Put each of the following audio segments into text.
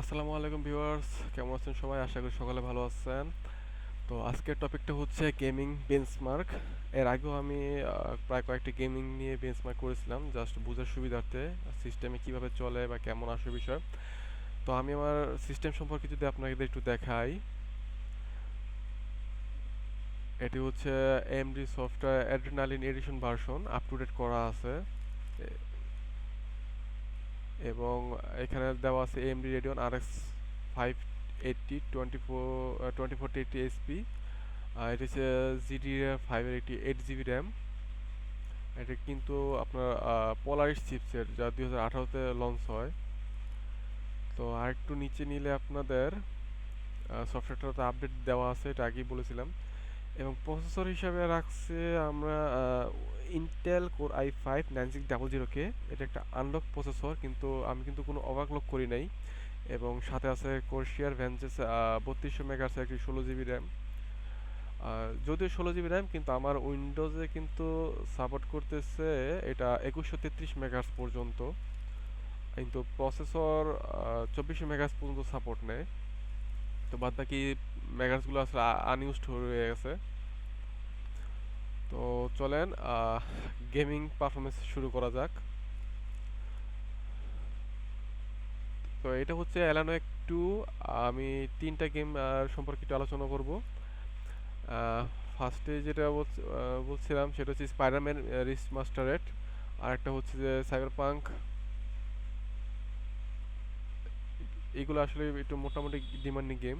আসসালামু আলাইকুম ভিউয়ার্স, কেমন আছেন সবাই? আশা করি সকালে ভালো আছেন। তো আজকের টপিকটা হচ্ছে গেমিং বেঞ্চমার্ক এর আগেও আমি প্রায় কয়েকটি গেমিং নিয়ে বেঞ্চমার্ক করেছিলাম জাস্ট বোঝার সুবিধার্থে সিস্টেমে কীভাবে চলে বা কেমন আসে বিষয়। তো আমি আমার সিস্টেম সম্পর্কে যদি আপনাদের একটু দেখাই। এটি হচ্ছে AMD software adrenalin edition version up to date করা আছে। এবং এখানে দেওয়া আছে AMD Radeon R X five eighty twenty four twenty four eighty SP এটি হচ্ছে জিডি ফাইভের একটি এইট জিবি র্যাম এটা কিন্তু আপনার পোলারিস চিপসের যা দুই হাজার আঠারোতে লঞ্চ হয়। তো আরেকটু নিচে নিলে আপনাদের সফটওয়্যারটাতে আপডেট দেওয়া আছে, এটা আগেই বলেছিলাম। এবং প্রসেসর হিসাবে রাখছে আমরা Intel core I five nine six double zero K এটা একটা আনলক প্রসেসর কিন্তু আমি কিন্তু কোনো ওভারক্লক করি নাই। এবং সাথে আছে কোর্সিয়ার ভ্যানচেস বত্রিশশো মেগাহার্সের একটি ষোলো জিবি র্যাম যদিও ষোলো জিবি র্যাম কিন্তু আমার উইন্ডোজে কিন্তু সাপোর্ট করতেছে এটা একুশশো তেত্রিশ মেগাহার্স পর্যন্ত। কিন্তু প্রসেসর চব্বিশশো মেগাহার্স পর্যন্ত সাপোর্ট নেয়। তো বাদ বাকি মেগাহার্সগুলো আসলে আনইউজড হয়ে গেছে। তো চলেন গেমিং পারফরমেন্স শুরু করা যাক। তো এটা হচ্ছে অ্যালানো একটু আমি তিনটা গেম সম্পর্কে একটু আলোচনা করব। ফার্স্টে যেটা বলছিলাম, সেটা হচ্ছে স্পাইডারম্যান রিস্ট মাস্টারেট আর একটা হচ্ছে যে সাইবার পাঙ্ক এগুলো আসলে একটু মোটামুটি ডিমান্ডিং গেম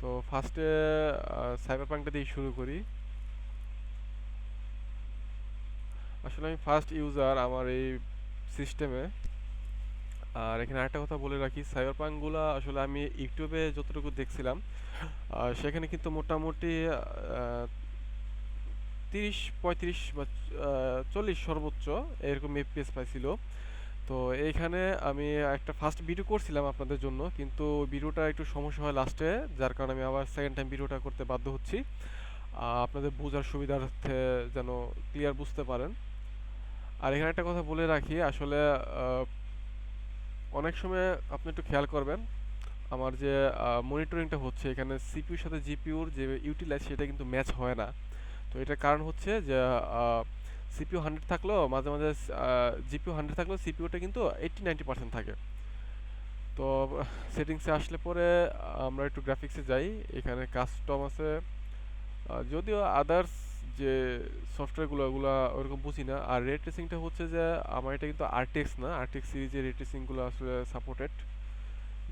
তো ফার্স্টে সাইবার পাঙ্কটা দিয়ে শুরু করি। আসলে আমি ফার্স্ট ইউজার আমার এই সিস্টেমে আর এখানে আরেকটা কথা বলে রাখি সাইবার পাঙ্কগুলো আসলে আমি ইউটিউবে যতটুকু দেখছিলাম সেখানে কিন্তু মোটামুটি তিরিশ, পঁয়ত্রিশ বা চল্লিশ সর্বোচ্চ এরকম এফপিএস পাইছিল। তো এইখানে আমি একটা ফার্স্ট ভিডিও করছিলাম আপনাদের জন্য, কিন্তু ভিডিওটা একটু সমস্যা হয় লাস্টে যার কারণে আমি আবার সেকেন্ড টাইম ভিডিওটা করতে বাধ্য হচ্ছি। আপনাদের বোঝার সুবিধার্থে যেন ক্লিয়ার বুঝতে পারেন। আর এখানে একটা কথা বলে রাখি, আসলে অনেক সময় আপনি একটু খেয়াল করবেন, আমার যে মনিটরিংটা হচ্ছে, এখানে সিপিউর সাথে জিপিউর যে ইউটিলাইজ সেটা কিন্তু ম্যাচ হয় না। তো এটার কারণ হচ্ছে যে সিপিউ হান্ড্রেড থাকলেও, মাঝে মাঝে জিপিউ হান্ড্রেড থাকলেও সিপিউটা কিন্তু এইট্টি নাইনটি পার্সেন্ট থাকে। তো সেটিংসে আসলে পরে, আমরা একটু গ্রাফিক্সে যাই, এখানে কাস্টম আছে। যদিও আদার্স যে সফটওয়্যারগুলো ওগুলো ওরকম বুঝি না। আর রে ট্রেসিংটা হচ্ছে যে, আমার এটা কিন্তু আরটিএক্স না। আরটিএক্স সিরিজের রে ট্রেসিংগুলো আসলে সাপোর্টেড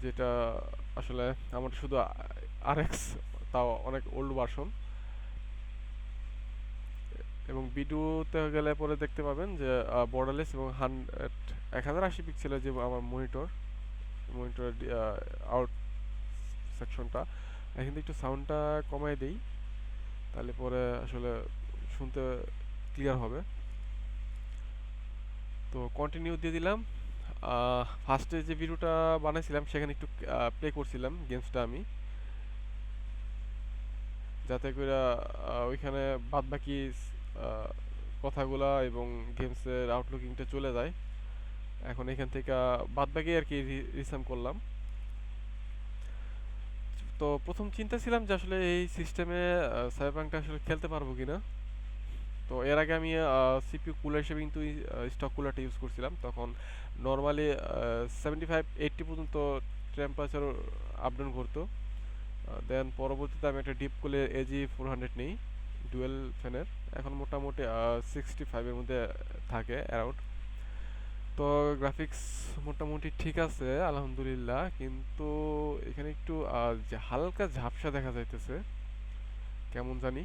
যেটা আসলে আমার শুধু আরএক্স তাও অনেক ওল্ড ভার্সন এবং ভিডিওতে গেলে পরে দেখতে পাবেন যে বর্ডারলেস এবং হান্ড্রেড এক হাজার আশি পিক্সেলের যে আমার মনিটর মনিটর আউট সেকশনটা এখান একটু সাউন্ডটা কমাই দিই। তাহলে পরে আসলে শুনতে ক্লিয়ার হবে। তো কন্টিনিউ দিয়ে দিলাম। ফার্স্টে যে ভিডিওটা বানাইছিলাম, সেখানে একটু প্লে করছিলাম গেমসটা আমি। যাতে করে ওইখানে বাদ বাকি কথাগুলা এবং গেমসের আউটলুকিংটা চলে যায়। এখন এখান থেকে বাদ বাকি আর কি রিসাম করলাম। তো প্রথম চিন্তা ছিলাম যে আসলে এই সিস্টেমে সাইবারপাঙ্কটা আসলে খেলতে পারব কিনা। তো এর আগে আমি সিপিইউ কুলার হিসেবে কিন্তু স্টক কুলারটা ইউজ করছিলাম। তখন নর্মালি সেভেন্টি ফাইভ এইটটি পর্যন্ত টেম্পারেচার আপ ডাউন করতো। দেন পরবর্তীতে আমি একটা ডিপ কুলের এজি ফোর হান্ড্রেড নিই ডুয়েল ফ্যানের এখন মোটামুটি সিক্সটি ফাইভের মধ্যে থাকে অ্যারাউন্ড তো গ্রাফিক্স মোটামুটি ঠিক আছে, আলহামদুলিল্লাহ। কিন্তু এখানে একটু হালকা ঝাপসা দেখা যাইতেছে। কেমন জানি।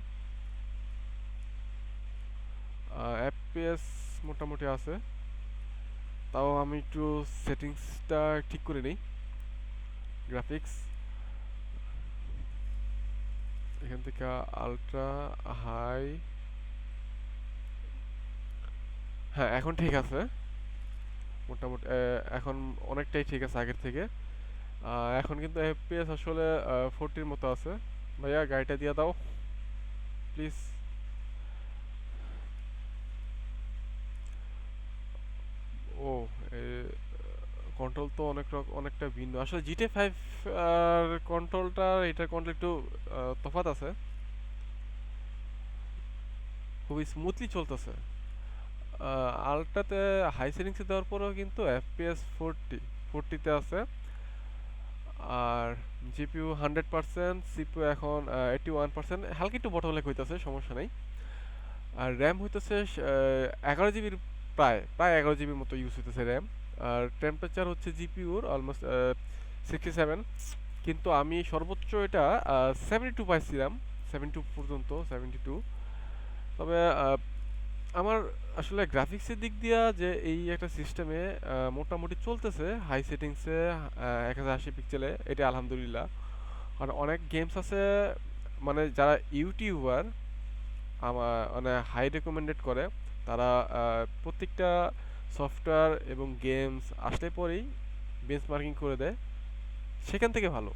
এফপিএস মোটামুটি আছে। তাও আমি একটু সেটিংসটা ঠিক করে নিই। গ্রাফিক্স এখান থেকে আলট্রা হাই হ্যাঁ এখন ঠিক আছে। মোটামুটি এখন অনেকটাই ঠিক আছে আগের থেকে। এখন কিন্তু এফপিএস আসলে ফোরটির মতো আছে। ভাইয়া, গাড়িটা দিয়ে দাও। প্লিজ ও কন্ট্রোল তো অনেক রক- অনেকটা ভিন্ন। আসলে জিটে ফাইভ আর কন্ট্রোলটা এটার কন্ট্রোল একটু তফাৎ আছে। খুবই স্মুথলি চলতেছে। আলট্রাতে হাই সেটিংসে দেওয়ার পরেও কিন্তু এফপিএস ফোরটি ফোরটিতে আছে। আর জিপিইউ হান্ড্রেড পার্সেন্ট সিপিইউ এখন এইটি ওয়ান পার্সেন্ট হালকা একটু বটলেক হইতেছে, সমস্যা নেই। আর র্যাম হইতেছে এগারো জিবির প্রায় প্রায় এগারো জিবির মতো ইউজ হইতেছে র্যাম আর টেম্পারেচার হচ্ছে জিপিইউর অলমোস্ট সিক্সটি সেভেন কিন্তু আমি সর্বোচ্চ এটা সেভেন্টি টু পাইছিলাম সেভেন্টি টু পর্যন্ত সেভেন্টি টু তবে আমার আসলে গ্রাফিক্সের দিক দিয়া যে এই একটা সিস্টেমে মোটামুটি চলতেছে হাই সেটিংসে এক হাজার আশি পিক্সেলে এটা আলহামদুলিল্লাহ। আর অনেক গেমস আছে মানে যারা ইউটিউবার আমার মানে হাই রেকমেন্ডেড করে, তারা প্রত্যেকটা সফটওয়্যার এবং গেমস আসলে পরেই বেঞ্চমার্কিং করে দেয়, সেখান থেকে ভালো।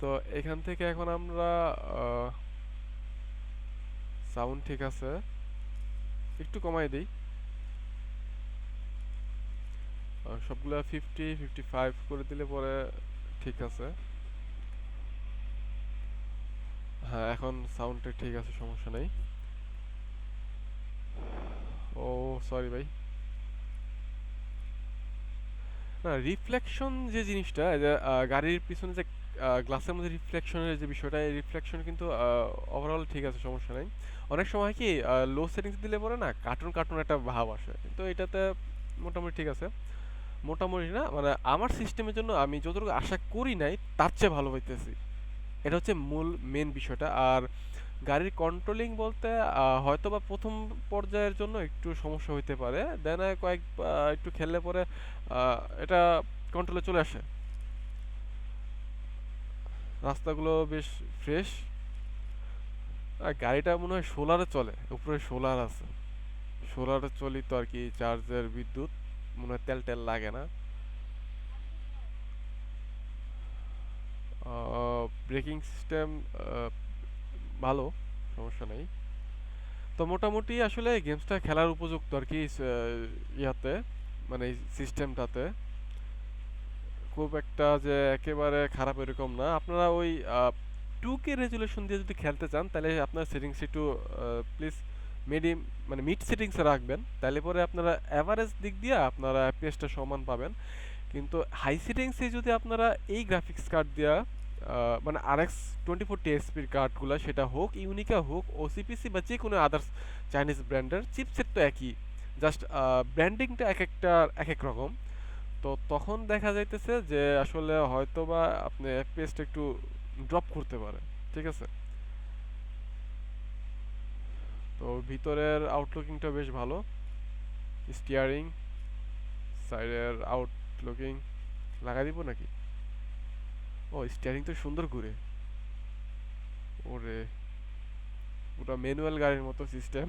তো এখান থেকে এখন আমরা সাউন্ড ঠিক আছে। একটু কমাই দিই। সবগুলা ফিফটি ফিফটি ফাইভ করে দিলে পরে ঠিক আছে। হ্যাঁ এখন সাউন্ডটা ঠিক আছে, সমস্যা নেই। ও সরি ভাই। না রিফ্লেকশন যে জিনিসটা গাড়ির পিছনে যে গ্লাসের মধ্যে রিফ্লেকশনের যে বিষয়টা, এই রিফ্লেকশন কিন্তু ওভারঅল ঠিক আছে, সমস্যা নেই। অনেক সময় কি লো সেটিংস দিলে পরে না কার্টুন কার্টুন একটা ভাব আসে। তো এটাতে মোটামুটি ঠিক আছে। মোটামুটি না মানে আমার সিস্টেমের জন্য আমি যতটুকু আশা করি নাই, তার চেয়ে ভালো হইতেছি। এটা হচ্ছে মূল মেন বিষয়টা। আর গাড়ির কন্ট্রোলিং বলতে হয়তো বা প্রথম পর্যায়ের জন্য একটু সমস্যা হইতে পারে। দেন কয়েক একটু খেললে পরে এটা কন্ট্রোলে চলে আসে। রাস্তাগুলো বেশ ফ্রেশ আর গাড়িটা মনে হয় সোলারে চলে, উপরে সোলার আছে। সোলারে চলিত আর কি চার্জের বিদ্যুৎ, মনে হয় তেল টেল লাগে না। ব্রেকিং সিস্টেম ভালো, সমস্যা নেই। তো মোটামুটি আসলে গেমসটা খেলার উপযুক্ত আর কি ইয়াতে মানে সিস্টেমটাতে খুব একটা যে একেবারে খারাপ এরকম না। আপনারা ওই টু কে রেজুলেশন দিয়ে যদি খেলতে চান, তাহলে আপনার সেটিংস একটু প্লিজ মিডিয়াম মানে মিড সেটিংসে রাখবেন। তাহলে পরে আপনারা অ্যাভারেজ দিক দিয়ে আপনারা এফপিএসটা সমান পাবেন। কিন্তু হাই সেটিংসে যদি আপনারা এই গ্রাফিক্স কার্ড দিয়া মানে আর এক্স টোয়েন্টি ফোর টিএসপির কার্ডগুলো সেটা হোক ইউনিকা হোক ওসিপিসি বা যে কোনো আদার্স চাইনিজ ব্র্যান্ডের চিপসেট তো একই। জাস্ট ব্র্যান্ডিংটা এক একটা, এক এক রকম। তো তখন দেখা যাইতেছে যে আসলে হয়তো বা আপনি এফপিএসটা একটু ড্রপ করতে পারে ঠিক আছে? তো ভিতরের আউটলুকিংটা বেশ ভালো। স্টিয়ারিং সাইডের আউটলুকিং লাগাই দিব নাকি? ও স্টিয়ারিং তো সুন্দর ঘুরে। ওরে, ওটা ম্যানুয়াল গাড়ির মতো সিস্টেম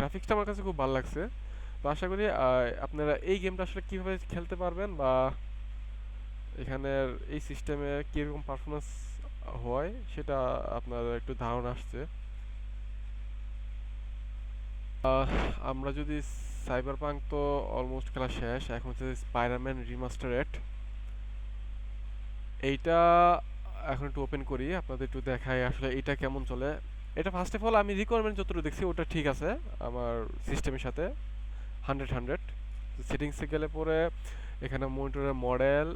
গ্রাফিক্সটা আমার কাছে খুব ভালো লাগছে। তো আশা করি আপনারা এই গেমটা আসলে কীভাবে খেলতে পারবেন বা এখানের এই সিস্টেমে কীরকম পারফরমেন্স হয়, সেটা আপনার একটু ধারণা আসছে। আমরা যদি সাইবার পাঙ্ক তো অলমোস্ট খেলা শেষ, এখন হচ্ছে স্পাইডারম্যান রিমাস্টারেড এইটা এখন একটু ওপেন করি, আপনাদের একটু দেখাই আসলে এটা কেমন চলে। এটা ফার্স্ট অফ অল আমি রিকোয়ারমেন্ট যতটুকু দেখছি ওটা ঠিক আছে, আমার সিস্টেমের সাথে হান্ড্রেড হান্ড্রেড সেটিংসে গেলে পরে এখানে মনিটরের মডেল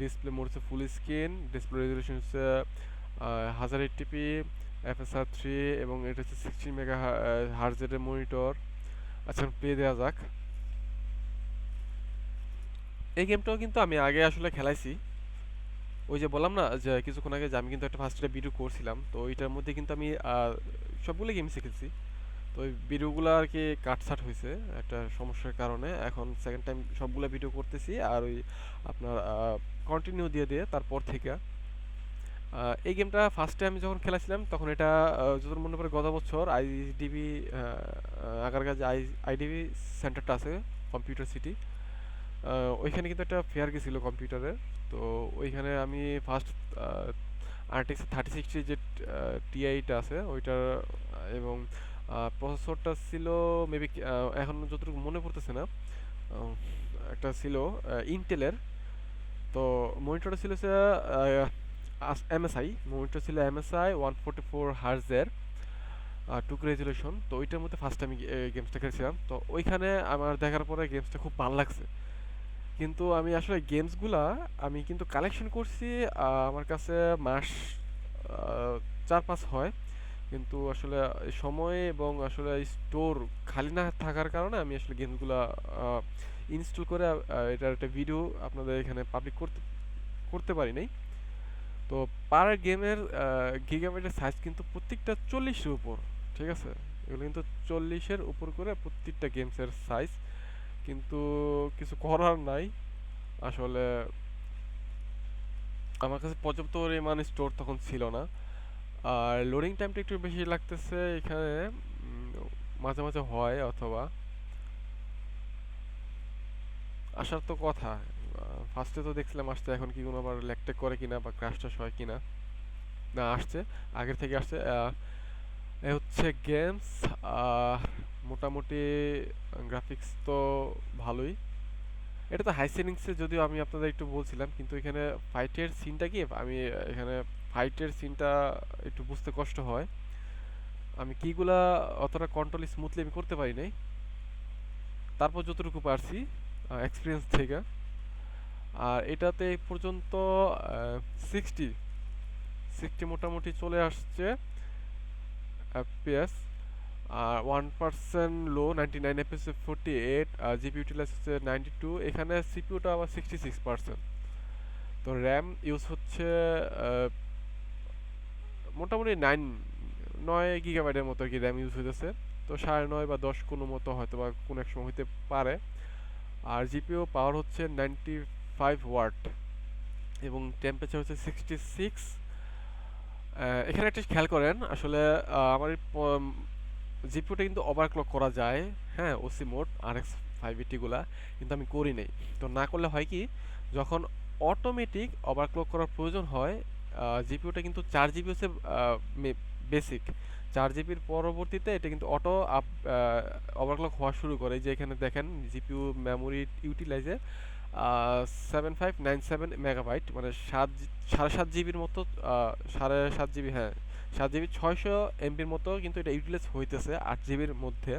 ডিসপ্লে মোড হচ্ছে ফুল স্ক্রিন ডিসপ্লে রেজলিউশন হচ্ছে হাজার এইটটিপি এফএসআর থ্রি এবং এটা হচ্ছে সিক্সটিন মেগা হার্জের মনিটর আচ্ছা প্লে দেওয়া যাক। এই গেমটাও কিন্তু আমি আগে আসলে খেলাইছি। ওই যে বললাম না, যে কিছুক্ষণ আগে যে আমি কিন্তু একটা ফার্স্ট ভিডিও করছিলাম, তো ওইটার মধ্যে কিন্তু আমি সবগুলো গেম শিখেছি। তো ওই ভিডিওগুলো আর কি কাটছাট হয়েছে একটা সমস্যার কারণে। এখন সেকেন্ড টাইম সবগুলো ভিডিও করতেছি আর ওই আপনার কন্টিনিউ দিয়ে দিয়ে তারপর থেকে। এই গেমটা ফার্স্টে আমি যখন খেলেছিলাম, তখন এটা যতদূর মনে পড়ে গত বছর আইডিবি আগারগাঁ যে আই আইডিবি সেন্টারটা আছে কম্পিউটার সিটি ওইখানে কিন্তু একটা ফেয়ার গেছিল কম্পিউটারে তো ওইখানে আমি ফার্স্ট আরটিক্স থার্টি সিক্সটি যে টিআইটা আছে, ওইটার এবং প্রসেসরটা ছিল মেবি এখন যতটুকু মনে পড়তেছে না একটা ছিল ইন্টেলের তো মনিটরটা ছিল সে এমএসআই মনিটর ছিল এমএসআই ওয়ান ফোর্টি ফোর হার্জের টুক রেজুলেশন তো ওইটার মধ্যে ফার্স্ট আমি গেমসটা খেলছিলাম। তো ওইখানে আমার দেখার পরে গেমসটা খুব ভালো লাগছে। কিন্তু আমি আসলে গেমসগুলা আমি কিন্তু কালেকশন করছি আমার কাছে মাস চার পাঁচ হয়। কিন্তু আসলে সময় এবং আসলে স্টোর খালি না থাকার কারণে আমি আসলে গেমসগুলা ইনস্টল করে এটার একটা ভিডিও আপনাদের এখানে পাবলিক করতে করতে পারি নাই। তো পার গেমের গিগাবাইটের সাইজ কিন্তু প্রত্যেকটা চল্লিশের উপর, ঠিক আছে? এগুলো কিন্তু চল্লিশের উপর করে প্রত্যেকটা গেমসের সাইজ কিন্তু কিছু করার নাই। আসলে আমার কাছে পর্যাপ্ত পরিমাণ স্টোর তখন ছিল না। আর লোডিং টাইমটা একটু বেশি লাগতেছে এখানে মাঝে মাঝে হয় অথবা আসার তো কথা। ফার্স্টে তো দেখছিলাম আসতে এখন কি কোনো আবার ল্যাকটেক করে কিনা বা ক্র্যাশ ট্যাশ হয় কিনা? না, আসছে, আগের থেকে আসছে। এ হচ্ছে গেমস মোটামুটি গ্রাফিক্স তো ভালোই। এটা তো হাই সেটিংসে যদিও আমি আপনাদের একটু বলছিলাম, কিন্তু এখানে ফাইটের সিনটা কি? আমি এখানে ফাইটের সিনটা একটু বুঝতে কষ্ট হয়। আমি কিগুলা অতটা কন্ট্রোল স্মুথলি আমি করতে পারি নাই। তারপর যতটুকু পারছি এক্সপিরিয়েন্স থেকে। আর এটাতে এই পর্যন্ত সিক্সটি সিক্সটি মোটামুটি চলে আসছে এফপিএস আর one percent low ninety nine FPS forty eight আর জিপি ইউটিলাইজ হচ্ছে নাইনটি টু এখানে সিপিউটা আবার সিক্সটি সিক্স পার্সেন্ট তো র্যাম ইউজ হচ্ছে মোটামুটি নাইন নয় গিগাবাইটের মতো আর কি র্যাম ইউজ হইতেছে। তো সাড়ে নয় বা দশ কোনো মতো হয়তো বা কোনো এক সময় হইতে পারে। আর জিপিও পাওয়ার হচ্ছে নাইনটি ফাইভ ওয়াট এবং টেম্পারেচার হচ্ছে সিক্সটি সিক্স এখানে একটা খেয়াল করেন, আসলে আমার জিপিওটা কিন্তু ওভারক্লক করা যায়। হ্যাঁ OC mode R X five এইটিগুলা কিন্তু আমি করি নাই। তো না করলে হয় কি, যখন অটোমেটিক ওভারক্লক করার প্রয়োজন হয় জিপিওটা কিন্তু চার জিবি হচ্ছে বেসিক চার জিবির পরবর্তীতে এটা কিন্তু অটো আপ ওভারক্লক হওয়া শুরু করে। যে এখানে দেখেন, GPU memory ইউটিলাইজে seven five nine seven megabyte মানে সাত সাড়ে সাত জিবির মতো সাড়ে সাত জিবি হ্যাঁ সাত জিবি ছয়শো এমবির মতো কিন্তু এটা ইউটিলাইজ হইতেছে আট জিবির মধ্যে।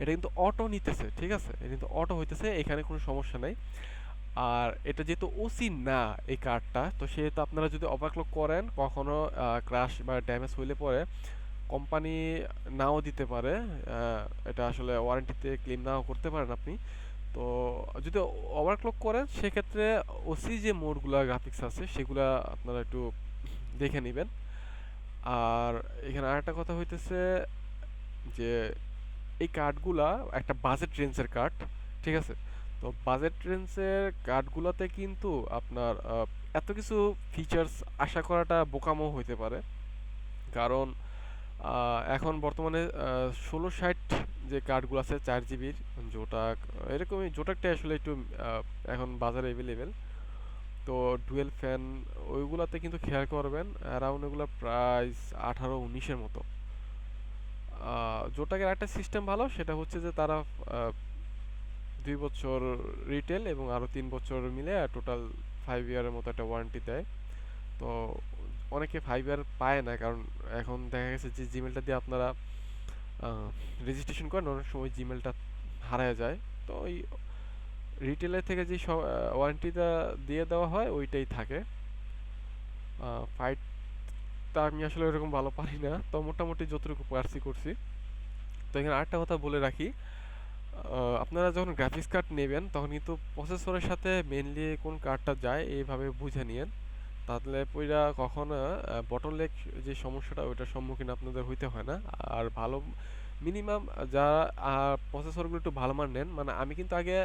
এটা কিন্তু অটো নিতেছে, ঠিক আছে? এটা কিন্তু অটো হইতেছে, এখানে কোনো সমস্যা নাই। আর এটা যেহেতু ওসি না এই কার্ডটা তো সেহেতু আপনারা যদি ওভারক্লক করেন, কখনো ক্রাশ বা ড্যামেজ হইলে পরে কোম্পানি নাও দিতে পারে। এটা আসলে ওয়ারেন্টিতে ক্লেম নাও করতে পারেন আপনি। তো যদি ওভারক্লক করেন, সেক্ষেত্রে ওসি যে মোডগুলো গ্রাফিক্স আছে, সেগুলা আপনারা একটু দেখে নেবেন। আর এখানে আরেকটা কথা হইতেছে যে, এই কার্ডগুলা একটা বাজেট রেঞ্জের কার্ড ঠিক আছে? তো বাজেট রেঞ্জের কার্ডগুলোতে কিন্তু আপনার এত কিছু ফিচার্স আশা করাটা বোকামো হইতে পারে। কারণ এখন বর্তমানে ষোলো ষাট যে কার্ডগুলো আছে, চার জিবির জোটাক এরকমই জোটাকটা আসলে একটু এখন বাজারে অ্যাভেলেবেল তো ডুয়েল ফ্যান ওইগুলাতে কিন্তু খেয়াল করবেন অ্যারাউন্ড এগুলো প্রাইস আঠারো উনিশের মতো। জোটাকের একটা সিস্টেম ভালো, সেটা হচ্ছে যে তারা দুই বছর রিটেল এবং আরও তিন বছর মিলে টোটাল ফাইভ ইয়ারের মতো একটা ওয়ারেন্টি দেয়। তো অনেকে ফাইভ ইয়ার পায় না, কারণ এখন দেখা গেছে যে জিমেলটা দিয়ে আপনারা রেজিস্ট্রেশন করেন, অনেক সময় জিমেলটা হারায় যায়। তো ওই রিটেলের থেকে যে ওয়ারেন্টিটা দিয়ে দেওয়া হয়, ওইটাই থাকে। ফাইটটা আমি আসলে ওরকম ভালো পারি না। তো মোটামুটি যতটুকু পারছি করছি। তো এখানে আরেকটা কথা বলে রাখি। আপনারা যখন গ্রাফিক্স কার্ড নেবেন, তখন কিন্তু প্রসেসরের সাথে মেনলি কোন কার্ডটা যায়, এইভাবে বুঝে নিয়েন। তাহলে পইরা কখনো বটলনেক যে সমস্যাটা, ওইটার সম্মুখীন আপনাদের হইতে হয় না। আর ভালো মিনিমাম যারা প্রসেসরগুলো একটু ভালো মান নেন মানে আমি কিন্তু আগে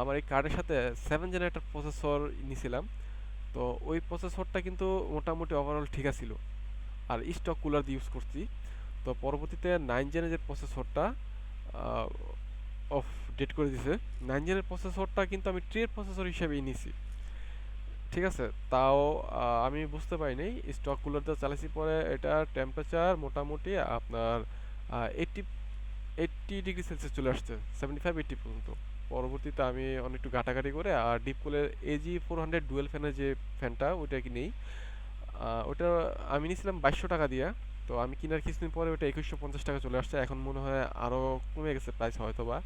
আমার এই কার্ডের সাথে সেভেন জেনের একটা প্রসেসর নিয়েছিলাম তো ওই প্রসেসরটা কিন্তু মোটামুটি ওভারঅল ঠিক আছিল আর স্টক কুলার দিয়ে ইউজ করছি। তো পরবর্তীতে নাইন জেনের যে প্রসেসরটা অফ ডেট করে দিছে নাইন জেনের প্রসেসরটা কিন্তু আমি ট্রের প্রসেসর হিসেবেই নিছি। ঠিক আছে? তাও আমি বুঝতে পারিনি। স্টক কুলারটা চালাইছি পরে এটা টেম্পারেচার মোটামুটি আপনার এইটটি এইটটি ডিগ্রি সেলসিয়াস চলে আসছে সেভেন্টি ফাইভ এইটটি পর্যন্ত। পরবর্তীতে আমি অনেক একটু ঘাটাঘাটি করে আর ডিপ কোলের এজি ফোর হান্ড্রেড ডুয়েল ফ্যানের যে ফ্যানটা ওইটা কি নেই। ওটা আমি নিয়েছিলাম বাইশশো টাকা দিয়ে। তো আমি কেনার কিছুদিন পরে ওটা একুশশো পঞ্চাশ টাকা চলে আসছে। এখন মনে হয় আরও কমে গেছে প্রাইস হয়তো বা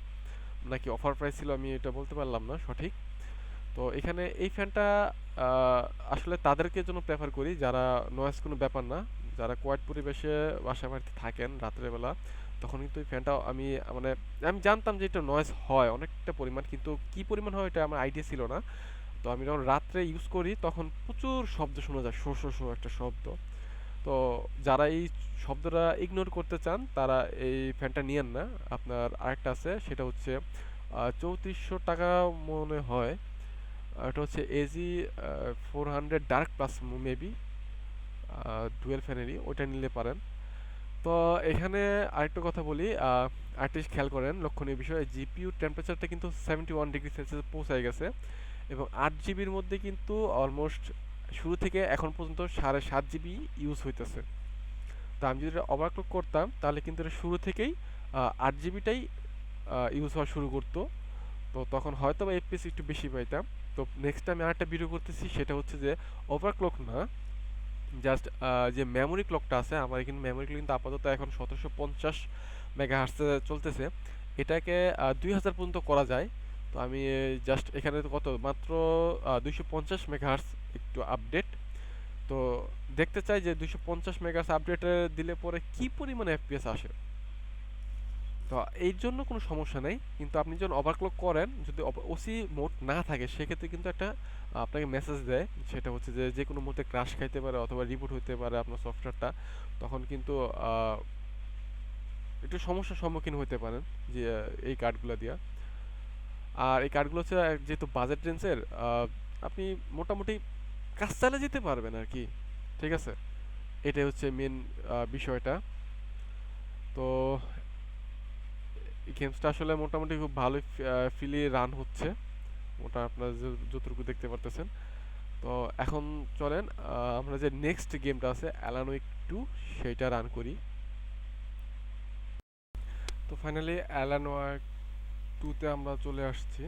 নাকি অফার প্রাইস ছিল আমি এটা বলতে পারলাম না সঠিক। তো এখানে এই ফ্যানটা আসলে তাদেরকে জন্য প্রেফার করি। যারা নয়েজ কোনো ব্যাপার না, যারা কোয়াইট পরিবেশে বাসা বাড়িতে থাকেন রাত্রেবেলা তখন কিন্তু এই ফ্যানটা আমি মানে আমি জানতাম যে এটা নয়েজ হয়, অনেকটা পরিমাণ, কিন্তু কি পরিমাণ হয় এটা আমার আইডিয়া ছিল না। তো আমি যখন রাত্রে ইউজ করি, তখন প্রচুর শব্দ শোনা যায়, শো শো শো একটা শব্দ। তো যারা এই শব্দটা ইগনোর করতে চান, তারা এই ফ্যানটা নিয়েন না। আপনার আরেকটা আছে, সেটা হচ্ছে চৌত্রিশশো টাকা মনে হয়। এটা হচ্ছে AG four hundred dark plus maybe dual ফ্যানেরই ওইটা নিলে পারেন। তো এখানে আরেকটা কথা বলি আরেকটা খেয়াল করেন, লক্ষণীয় বিষয় জিপিইউ টেম্পারেচারটা কিন্তু সেভেন্টি ওয়ান ডিগ্রি সেলসিয়াস পৌঁছায় গেছে এবং আট জিবির মধ্যে কিন্তু অলমোস্ট শুরু থেকে এখন পর্যন্ত সাড়ে সাত জিবি ইউজ হইতেছে। তো আমি যদি অবাক করতাম, তাহলে কিন্তু এটা শুরু থেকেই আট জিবিটাই ইউজ হওয়া শুরু করতো। তো তখন হয়তো বা এফপিএস একটু বেশি পাইতাম। তো নেক্সট আমি আরেকটা ভিডিও করতেছি, সেটা হচ্ছে যে ওভারক্লক না জাস্ট যে মেমোরি ক্লকটা আছে, আমার এখানে মেমোরি ক্লক কিন্তু আপাতত এখন সতেরোশো পঞ্চাশ মেগা হার্সে চলতেছে। এটাকে দুই হাজার পর্যন্ত করা যায়। তো আমি জাস্ট এখানে কত? মাত্র দুইশো পঞ্চাশ মেগাহার্স একটু আপডেট তো দেখতে চাই যে দুইশো পঞ্চাশ মেগাহার্স আপডেটে দিলে পরে কি পরিমাণে এফপিএস আসে? তো এই জন্য কোনো সমস্যা নেই। কিন্তু আপনি যখন ওভারক্লক করেন, যদি ওসি মোড না থাকে, সেক্ষেত্রে কিন্তু একটা আপনাকে মেসেজ দেয় সেটা হচ্ছে যে যে কোনো মুহূর্তে ক্রাশ খাইতে পারে অথবা রিবুট হতে পারে আপনার সফটওয়্যারটা তখন কিন্তু একটু সমস্যার সম্মুখীন হতে পারেন যে এই কার্ডগুলো দিয়া। আর এই কার্ডগুলো হচ্ছে যেহেতু বাজেট রেঞ্জের আপনি মোটামুটি কাজ চালে যেতে পারবেন আর কি। ঠিক আছে? এটাই হচ্ছে মেন বিষয়টা। তো গেমসটা আসলে মোটামুটি খুব ভালো ফিলি রান হচ্ছে। ওটা আপনারা যতটুকু দেখতে পারতেছেন। তো এখন চলেন আমরা যে নেক্সট গেমটা আছে অ্যালানোইক টু সেইটা রান করি। তো ফাইনালি অ্যালানোয়াক টুতে আমরা চলে আসছি।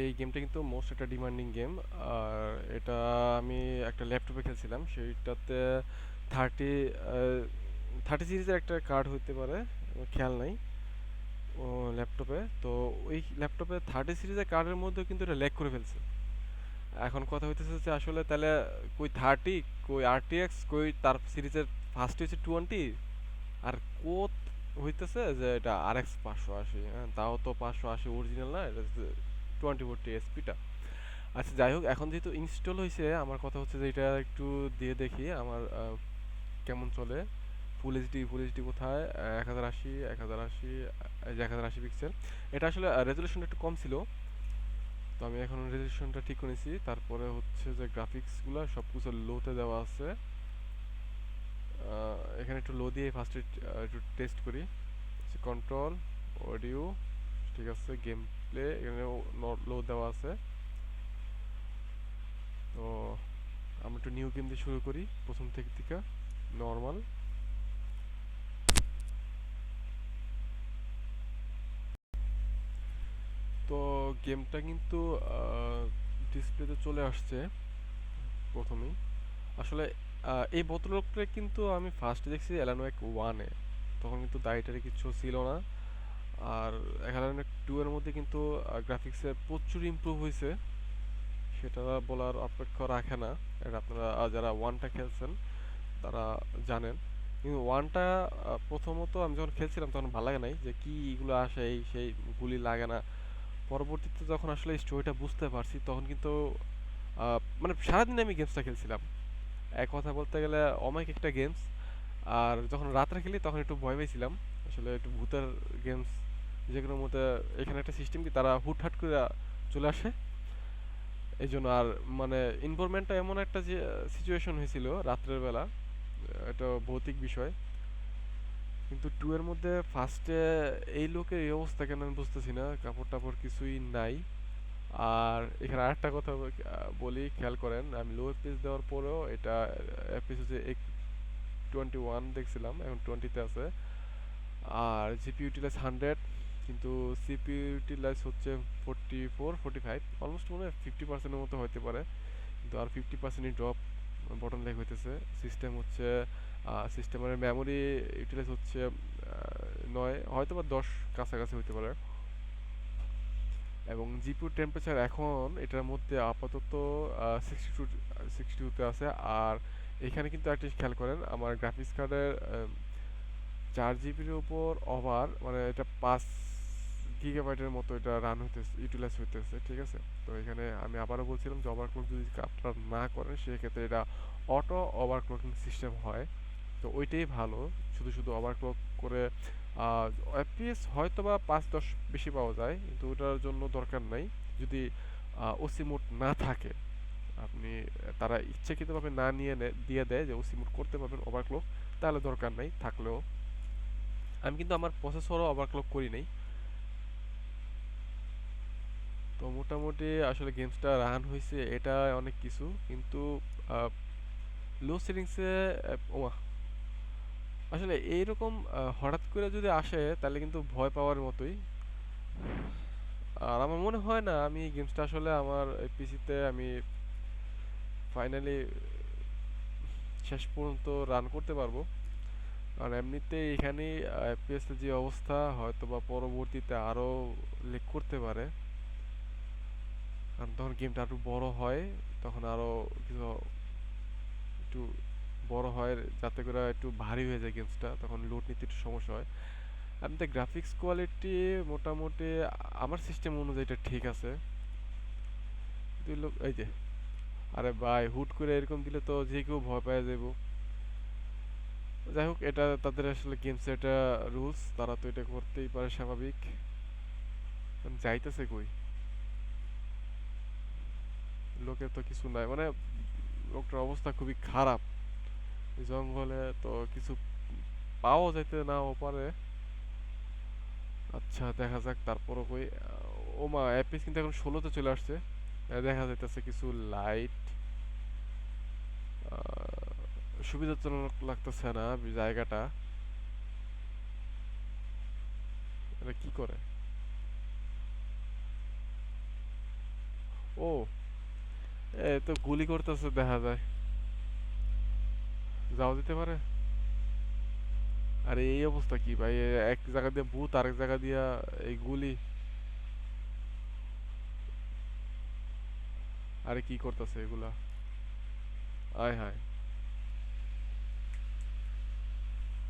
এই গেমটা কিন্তু মোস্ট একটা ডিমান্ডিং গেম আর এটা আমি একটা ল্যাপটপে খেলছিলাম, সেইটাতে থার্টি থার্টি সিরিজের একটা কার্ড হতে পারে খেয়াল নাই, ও ল্যাপটপে তো ওই ল্যাপটপে থার্টি সিরিজের কার্ডের মধ্যে কিন্তু এটা ল্যাক করে ফেলছে। এখন কথা হইতেছে যে আসলে তাহলে কই থার্টি কই আরটিএক্স কই তার সিরিজের ফার্স্ট হচ্ছে টোয়েন্টি আর কোথ হইতেছে যে এটা আর এক্স পাঁচশো আশি হ্যাঁ তাও তো পাঁচশো আশি অরিজিনাল না, এটা টোয়েন্টি ফোরটি এসপিটা আচ্ছা যাই হোক, এখন যেহেতু ইনস্টল হয়েছে আমার কথা হচ্ছে যে এটা একটু দিয়ে দেখি, আমার কেমন চলে। ফুল এইচডি ফুল এইচডি কোথায়? এক হাজার আশি, এক হাজার আশি এক হাজার আশি পিক্সেল এটা আসলে রেজলিউশনটা একটু কম ছিল। তো আমি এখন রেজলিউশনটা ঠিক করেছি তারপরে হচ্ছে যে গ্রাফিক্সগুলো সব কিছু লোতে দেওয়া আছে। এখানে একটু লো দিয়ে ফার্স্টে একটু টেস্ট করি। কন্ট্রোল অডিও ঠিক আছে গেম প্লে এখানে লো দেওয়া আছে। তো আমরা একটু নিউ গেম দিয়ে শুরু করি, প্রথম থেকে থেকে নর্মাল তো গেমটা কিন্তু ডিসপ্লেতে চলে আসছে প্রথমেই। আসলে এই ভদ্রলোকটা কিন্তু আমি ফার্স্ট দেখছি এক ওয়ানে তখন কিন্তু দাড়িটারে কিছু ছিল না। আর এক টু এর মধ্যে কিন্তু গ্রাফিক্সের প্রচুর ইমপ্রুভ হয়েছে সেটা বলার অপেক্ষা রাখে না। এটা আপনারা যারা ওয়ানটা খেলছেন, তারা জানেন। কিন্তু ওয়ানটা প্রথমত আমি যখন খেলছিলাম তখন ভালো লাগে নাই যে কি এগুলো আসে, এই সেই গুলি লাগে না। পরবর্তীতে যখন আসলে স্টোরিটা বুঝতে পারছি, তখন কিন্তু মানে সারাদিন আমি গেমসটা খেলছিলাম। এক কথা বলতে গেলে অমাইক একটা গেমস আর যখন রাত্রে খেলি তখন একটু ভয় পেয়েছিলাম। আসলে একটু ভূতের গেমস যেগুলোর মধ্যে এখানে একটা সিস্টেম কি তারা হুটহাট করে চলে আসে। এই জন্য আর মানে ইনভলভমেন্টটা এমন একটা যে সিচুয়েশন হয়েছিল রাত্রের বেলা, এটা ভৌতিক বিষয়। কিন্তু টু এর মধ্যে ফার্স্টে এই লোকের এই অবস্থা কেন আমি বুঝতেছি না কাপড় টাপড় কিছুই নাই। আর এখানে আরেকটা কথা বলি, খেয়াল করেন, আমি লো এফপিএস দেওয়ার পরেও এটা এফপিএস হচ্ছে টোয়েন্টি ওয়ান দেখছিলাম, এখন টোয়েন্টিতে আছে। আর জিপি ইউটিলাইজ হান্ড্রেড কিন্তু সিপি ইউটিলাইজ হচ্ছে forty four forty five almost মনে হয় ফিফটি পার্সেন্টের মতো হতে পারে। কিন্তু আর ফিফটি পার্সেন্টই ড্রপ বটন লেগ হইতেছে। সিস্টেম হচ্ছে সিস্টেমের মেমোরি ইউটিলাইজ হচ্ছে নয় হয়তো বা দশ কাছাকাছি হতে পারে। এবং জিপিউর টেম্পারেচার এখন এটার মধ্যে আপাতত সিক্সটি টু সিক্সটি টুতে আছে। আর এখানে কিন্তু একটা খেয়াল করেন, আমার গ্রাফিক্স কার্ডের চার জিবির উপর ওভার মানে এটা পাঁচ গিগাবাইটের মতো এটা রান হইতেছে ইউটিলাইজ হইতেছে, ঠিক আছে? তো এখানে আমি আবারও বলছিলাম যে ওভারক্লক যদি আপনারা না করেন, সেক্ষেত্রে এটা অটো ওভারক্লকিং সিস্টেম হয়। তো ওইটাই ভালো। শুধু শুধু ওভারক্লক করে এফপিএস হয়তো বা পাঁচ দশ বেশি পাওয়া যায়, কিন্তু ওটার জন্য দরকার নাই। যদি ওসি মোড না থাকে, আপনি, তারা ইচ্ছাকৃতভাবে না নিয়ে দিয়ে দেয় যে ওসি মোড করতে পারবেন ওভারক্লক তাহলে দরকার নাই, থাকলেও। আমি কিন্তু আমার প্রসেসরও ওভারক্লক করি নাই। তো মোটামুটি আসলে গেমসটা রান হয়েছে এটা অনেক কিছু, কিন্তু লো সেটিংসে আসলে এইরকম হঠাৎ করে যদি আসে, তাহলে কিন্তু ভয় পাওয়ার মতোই। আর আমার মনে হয় না, আমি গেমসটা আসলে আমার পিসিতে আমি ফাইনালি শেষ পর্যন্ত রান করতে পারব। কারণ এমনিতে এখানে এফপিএস এর যে অবস্থা হয়তো বা পরবর্তীতে আরও লেক করতে পারে। কারণ তখন গেমটা একটু বড় হয়, তখন আরও কিছু একটু বড় হয়, যাতে করে একটু ভারী হয়ে যায় গেমসটা তখন লোড নিতে একটু সমস্যা হয়। এমনিতে গ্রাফিক্স কোয়ালিটি মোটামুটি, আমার সিস্টেম অনুযায়ী এটা ঠিক আছে। দুই এই যে, আরে ভাই, হুট করে এরকম দিলে তো যে কেউ ভয় পেয়ে যাব যাই হোক, এটা তাদের আসলে গেমস এটা রুলস তারা তো এটা করতেই পারে স্বাভাবিক। যাইতেছে কই? লোকের তো কিছু নাই মানে লোকটার অবস্থা খুবই খারাপ। জঙ্গলে তো কিছু পাওয়া যাইতে নাও পারে। আচ্ছা দেখা যাক তারপরও কই। ও মা অ্যাপিস কিন্তু এখন ষোলোতে চলে আসছে। দেখা যাইতেছে কিছু লাইট সুবিধাজনক লাগতেছে না জায়গাটা। এটা কি করে? ও, এ তো গুলি করতেছে, দেখা যায়। যাও দিতে পারে? আরে এই অবস্থা কি ভাই? এক জায়গা দিয়ে ভূত, আরেক জায়গা দিয়া এই গুলি। আরে কি করতেছে এগুলা? আয় হায়।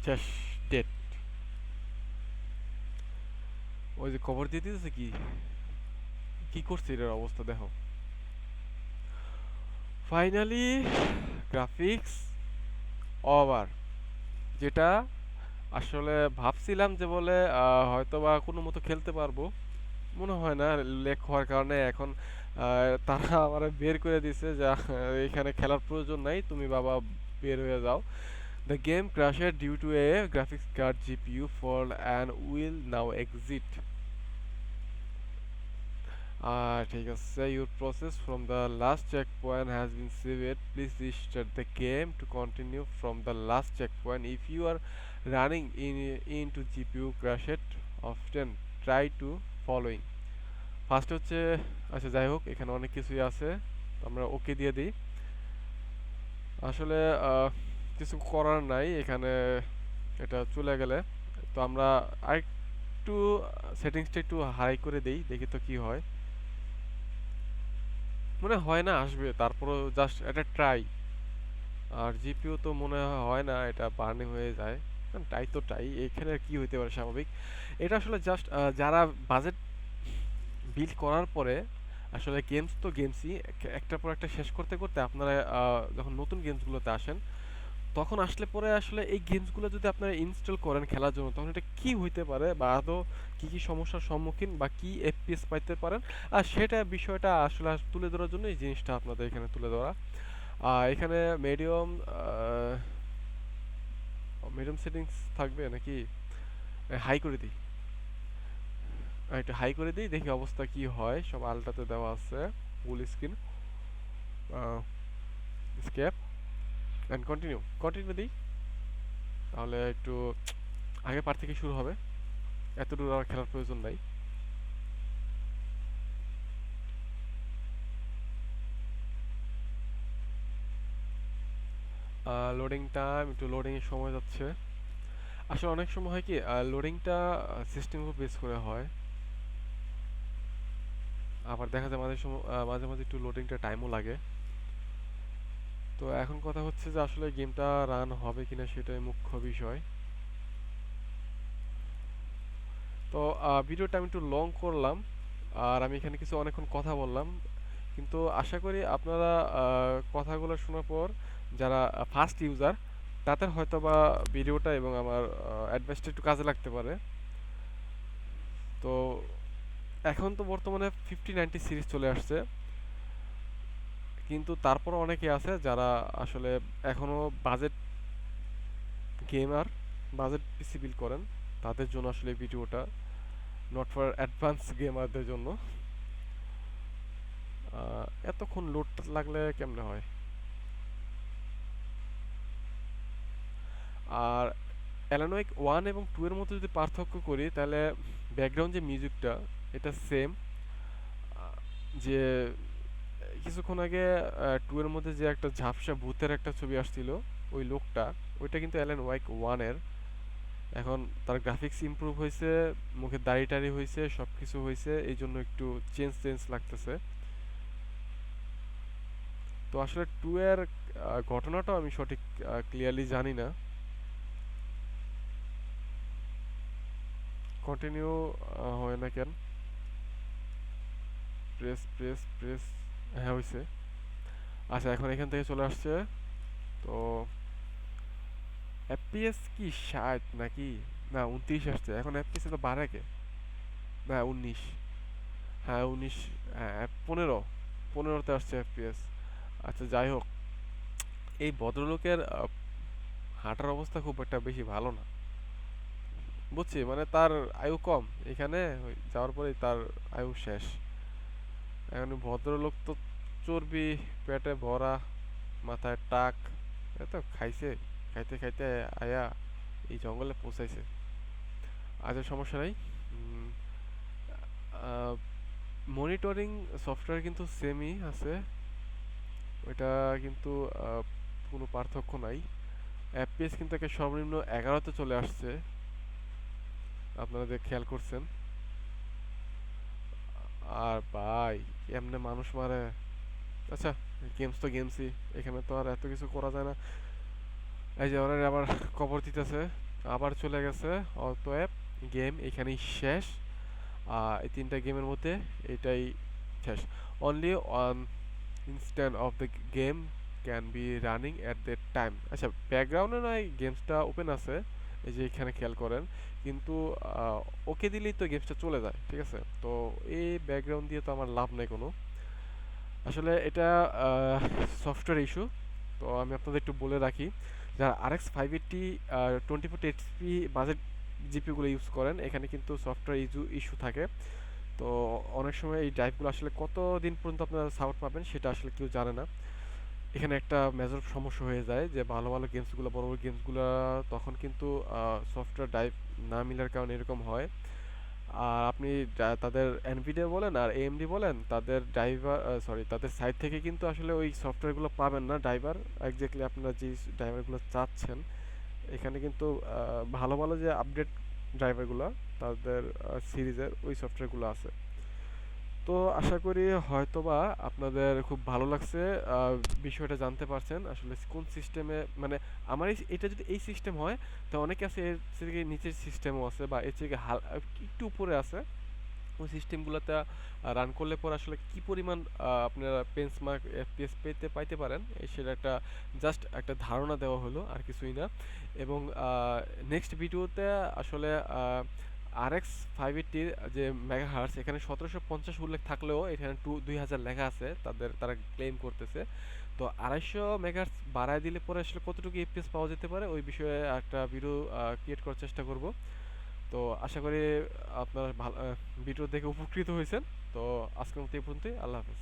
শেষ ডেট ওই যে খবর দিয়ে দিতেছে কি? কি করছে এটার অবস্থা দেখো। ফাইনালি গ্রাফিক্স ওভার যেটা আসলে ভাবছিলাম যে বলে হয়তো বা কোনো মতো খেলতে পারব। মনে হয় না, লেক হওয়ার কারণে এখন তারা আমার বের করে দিছে যা এখানে খেলার প্রয়োজন নাই, তুমি বাবা বের হয়ে যাও। The game crashed due to a graphics card GPU fault and will now exit. ঠিক আছে your process from the last checkpoint has been saved please restart the game to continue from the last checkpoint if you are running in in to GPU crashed often try to following first হচ্ছে আচ্ছা যাই হোক, এখানে অনেক কিছুই আছে আমরা ওকে দিয়ে দিই। আসলে কিছু করার নাই, এখানে এটা চলে গেলে। তো আমরা আরেকটু সেটিংসটা একটু হাই করে দিই, দেখি তো কি হয়। মনে হয় না, আসবে। তারপরে জাস্ট এটা ট্রাই আর জিপিও তো মনে হয় না, এটা বার্নি হয়ে যায়। টাই তো টাই এখানে কি হইতে পারে স্বাভাবিক? এটা আসলে জাস্ট যারা বাজেট বিল করার পরে, আসলে গেমস তো গেমসই একটার পর একটা শেষ করতে করতে আপনারা যখন নতুন গেমসগুলোতে আসেন তখন আসলে পরে আসলে এই গেমসগুলো যদি আপনারা ইনস্টল করেন খেলার জন্য, তখন এটা কি হইতে পারে বা আদৌ কি কি সমস্যার সম্মুখীন বা কি এফপিএস পাইতে পারেন? আর সেটা বিষয়টা আসলে তুলে ধরার জন্য এই জিনিসটা আপনাদের এখানে তুলে ধরা। এখানে মিডিয়াম মিডিয়াম সেটিংস থাকবে নাকি? হাই করে দিই। একটু হাই করে দিই, দেখি অবস্থা কি হয়। সব আলটাতে দেওয়া আছে full screen escape and continue continue দিই তাহলে একটু আগে পার থেকে শুরু হবে। এত দূর আর খেলার প্রয়োজন নাই। লোডিং টাইম একটু লোডিং এর সময় যাচ্ছে। আসলে অনেক সময় হয় কি লোডিংটা সিস্টেম উপর বেস করে হয়। আবার দেখা যায় মাঝে সময় মাঝে মাঝে একটু লোডিংটা টাইমও লাগে। তো এখন কথা হচ্ছে যে আসলে গেমটা রান হবে কিনা সেটাই মুখ্য বিষয়। তো ভিডিওটা আমি একটু লং করলাম, আর আমি এখানে কিছু অনেকক্ষণ কথা বললাম। কিন্তু আশা করি আপনারা কথাগুলো শোনার পর যারা ফার্স্ট ইউজার তাদের হয়তো বা ভিডিওটা এবং আমার অ্যাডভাইসটা একটু কাজে লাগতে পারে। তো, এখন তো বর্তমানে ফিফটি নাইনটি সিরিজ চলে আসছে। কিন্তু তারপর অনেকে আছে যারা আসলে এখনও budget gamer, budget PC build করেন। তাদের জন্য আসলে ভিডিওটা নট ফর অ্যাডভান্স গেমারদের জন্য। এতক্ষণ লোড লাগলে কেমনে হয়? আর অ্যালানোইক ওয়ান এবং টু এর মধ্যে যদি পার্থক্য করি, তাহলে ব্যাকগ্রাউন্ড যে মিউজিকটা এটা সেম যে কিছুক্ষণ আগে টু এর মধ্যে যে একটা ঝাপসা ভূতের একটা ছবি আসছিল, ওই লোকটা, ওইটা কিন্তু অ্যালেন ওয়াইক ওয়ানের এখন তার গ্রাফিক্স ইমপ্রুভ হয়েছে মুখে দাড়ি টাড়ি হয়েছে সব কিছু হয়েছে এই জন্য একটু চেঞ্জ চেঞ্জ লাগতেছে। তো আসলে টু এর ঘটনাটাও আমি সঠিক ক্লিয়ারলি জানি না। কন্টিনিউ হয় না কেন? প্রেস প্রেস প্রেস হ্যাঁ হয়েছে আচ্ছা এখন এখান থেকে চলে আসছে। তো এফপিএস কি ষাট নাকি? না উনত্রিশ আসছে। এখন এফপিএস তো বাড়ে কে? না উনিশ হ্যাঁ উনিশ হ্যাঁ পনেরো। পনেরোতে আসছে এফপিএস আচ্ছা যাই হোক। এই ভদ্রলোকের হাঁটার অবস্থা খুব একটা বেশি ভালো না। বুঝছি? মানে তার আয়ু কম। এখানে যাওয়ার পরেই তার আয়ু শেষ। এখন ভদ্রলোক তো চর্বি, পেটে ভরা, মাথায় টাক এত খাইছে, খাইতে খাইতে আয়া এই জঙ্গলে পৌঁছাইছে। আজ সমস্যা নাই। মনিটরিং সফটওয়্যার কিন্তু সেমই আছে। ওইটা কিন্তু কোনো পার্থক্য নাই। এফপিএস কিন্তু একে সর্বনিম্ন এগারোতে চলে আসছে। আপনারা যে খেয়াল করছেন। আর ভাই, এমনি মানুষ মারে। আচ্ছা গেমস তো গেমসই এখানে তো আর এত কিছু করা যায় না। এই যে ওরা আবার কবর দিতেছে, আবার চলে গেছে অতএব গেম এখানেই শেষ। এই তিনটা গেমের মধ্যে এটাই শেষ। Only one instance of the game can be running at the time আচ্ছা ব্যাকগ্রাউন্ডে নয় গেমসটা ওপেন আছে। এই যে এখানে খেয়াল করেন কিন্তু ওকে দিলেই তো গেমসটা চলে যায়, ঠিক আছে? তো এই ব্যাকগ্রাউন্ড দিয়ে তো আমার লাভ নেই কোনো। আসলে এটা সফটওয়্যার ইস্যু তো আমি আপনাদের একটু বলে রাখি। যারা R X five eighty twenty four HP budget জিপিগুলো use করেন, এখানে কিন্তু সফটওয়্যার ইস্যু ইস্যু থাকে। তো অনেক সময় এই ড্রাইভগুলো আসলে কত দিন পর্যন্ত আপনারা সাপোর্ট পাবেন, সেটা আসলে কেউ জানে না। এখানে একটা মেজর সমস্যা হয়ে যায় যে ভালো ভালো গেমসগুলো বড় বড় গেমসগুলো তখন কিন্তু সফটওয়্যার ড্রাইভ না মিলার কারণে এরকম হয়। আর আপনি তাদের এনভিডিয়া বলেন আর এএমডি বলেন, তাদের ড্রাইভার সরি তাদের সাইড থেকে কিন্তু আসলে ওই সফটওয়্যারগুলো পাবেন না ড্রাইভার একজাক্টলি আপনারা যে ড্রাইভারগুলো চাচ্ছেন, এখানে কিন্তু ভালো ভালো যে আপডেট ড্রাইভারগুলো তাদের সিরিজের ওই সফটওয়্যারগুলো আছে। তো আশা করি হয়তোবা আপনাদের খুব ভালো লাগছে বিষয়টা জানতে পারছেন আসলে কোন সিস্টেমে মানে আমার এটা যদি এই সিস্টেম হয়, তো অনেকে আছে এর থেকে নিচের সিস্টেমও আছে বা এর থেকে হাল একটু উপরে আছে। ওই সিস্টেমগুলোতে রান করলে পর আসলে কি পরিমাণ আপনারা পেন্সমার্ক এফপিএস পেতে, পাইতে পারেন সেটা একটা জাস্ট একটা ধারণা দেওয়া হলো, আর কিছুই না। এবং নেক্সট ভিডিওতে আসলে আর এক্স ফাইভ এইটটির যে মেগা হার্স এখানে সতেরোশো পঞ্চাশ উল্লেখ থাকলেও এখানে টু দুই হাজার লেখা আছে, তাদের, তারা ক্লেম করতেছে। তো আড়াইশো মেগাহার্স বাড়ায় দিলে পরে আসলে কতটুকু এফপিএস পাওয়া যেতে পারে, ওই বিষয়ে একটা ভিডিও ক্রিয়েট করার চেষ্টা করব। তো আশা করি আপনারা ভালো ভিডিও দেখে উপকৃত হয়েছেন। তো আজকের মতো এই পর্যন্তই, আল্লাহ হাফেজ।